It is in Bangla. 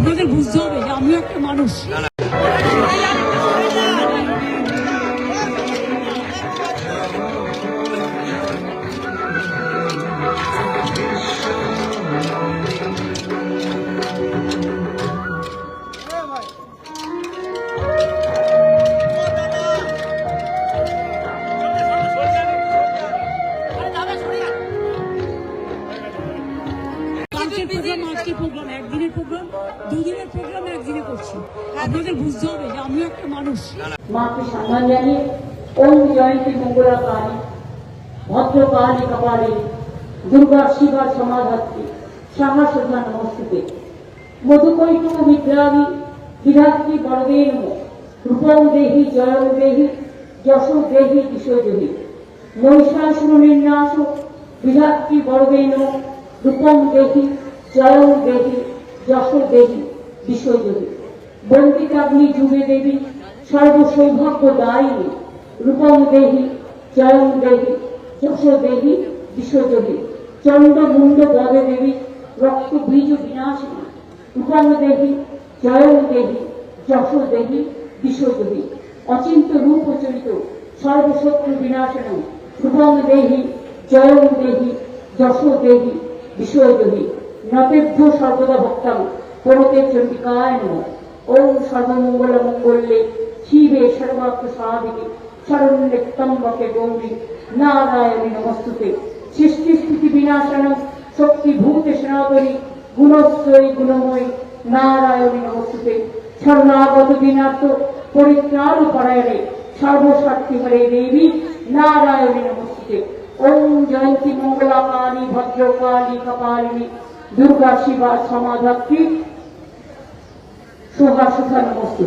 আপনাদের বুঝতে হবে যে আমিও একটা মানুষ। আজকের প্রোগ্রাম একদিনের প্রোগ্রাম দুদিনের প্রোগ্রাম একদিনে করছি। আপনাদের বুঝতে হবে যে আমিও একটা মানুষ। মাকে সম্মান জানিয়ে ওম জয়ন্তী মঙ্গলা কালী ভদ্রকালী কপালে, দুর্গা শিবা সমাধাত্রী সাহাসোধা নমস্তুতে। মধুকৈটুক বিদ্রাবী বিধাত্রী বড়দে রূপম দেহি, জয়ম দেহি যশ দেহি বিশ্বদেহি মহিষাসুর নির্নাশ বিধাত্রী বড়দে রূপম দেহি জয়ম দেহি যশ দেহি বিশ্বদেহি বন্দিতাগ্নি যুগে দেবী, সর্বসৌভাগ্য দায়িনী, রূপম দেহি জয়ম দেহি যশ দেহি বিশ্বদেবী চন্ড মুন্ড পদে দেবী, রক্ত বীজ বিনাশিনী রূপম দেহি জয়ম দেহি যশ দেহি বিশ্বদেবী অচিন্ত রূপ চরিত, সর্বশত্রু বিনাশন। রূপম দেহি জয়ম দেহি যশ দেহি বিশ্বদেবী নতেভ্য সর্বদা ভক্তাম পরতে চণ্ডিকায় নমঃ ওম সর্বমঙ্গল মঙ্গলে শিবে সর্বাত্ম সাধিকে শরণ্যস্তম্ভকে গৌরী। নারায়ণী নমস্তুতে। সৃষ্টি স্থিতি বিনাশন, শক্তি ভূতে সনাতনী গুণশ্রয়ী গুণময়ী। নারায়ণী নমস্তুতে। শরণাগত দিনার্থ পরিত্রাণ পরায়ণে সর্বশক্তি হরে দেবী। নারায়ণী নমস্তুতে। ওম জয়ন্তী মঙ্গলা কালী ভদ্রকালী, কপালিনী। দুর্গা শিবা সমাধাত্রী শোভা সুখা নমস্তে